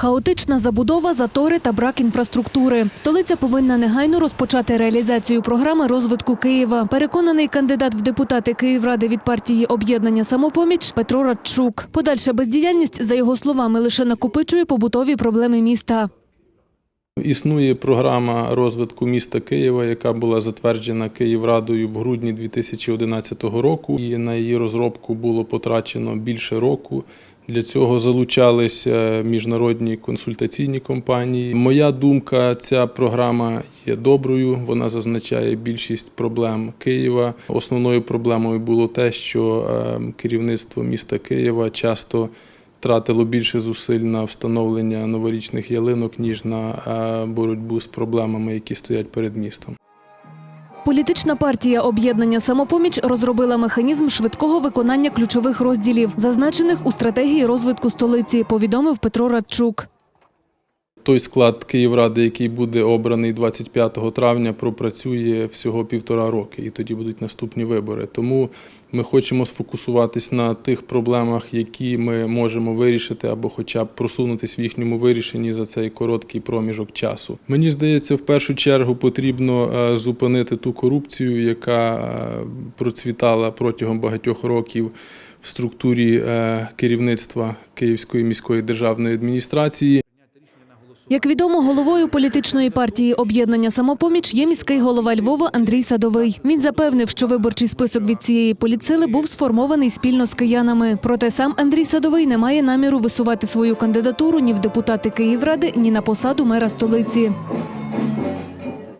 Хаотична забудова, затори та брак інфраструктури. Столиця повинна негайно розпочати реалізацію програми розвитку Києва. Переконаний кандидат в депутати Київради від партії об'єднання самопоміч Петро Радчук. Подальша бездіяльність, за його словами, лише накопичує побутові проблеми міста. Існує програма розвитку міста Києва, яка була затверджена Київрадою в грудні 2011 року. І на її розробку було потрачено більше року. Для цього залучалися міжнародні консультаційні компанії. Моя думка, ця програма є доброю. Вона зазначає більшість проблем Києва. Основною проблемою було те, що е, керівництво міста Києва часто тратило більше зусиль на встановлення новорічних ялинок, ніж на е, боротьбу з проблемами, які стоять перед містом. Політична партія об'єднання самопоміч розробила механізм швидкого виконання ключових розділів, зазначених у стратегії розвитку столиці, повідомив Петро Радчук. Той склад Київради, який буде обраний 25 травня, пропрацює всього півтора роки, і тоді будуть наступні вибори. Тому ми хочемо сфокусуватись на тих проблемах, які ми можемо вирішити, або хоча б просунутись в їхньому вирішенні за цей короткий проміжок часу. Мені здається, в першу чергу потрібно е, зупинити ту корупцію, яка е, процвітала протягом багатьох років в структурі е, керівництва Київської міської державної адміністрації. Як відомо, головою політичної партії об'єднання самопоміч є міський голова Львова Андрій Садовий. Він запевнив, що виборчий список від цієї політсили був сформований спільно з киянами. Проте сам Андрій Садовий не має наміру висувати свою кандидатуру ні в депутати Київради, ні на посаду мера столиці.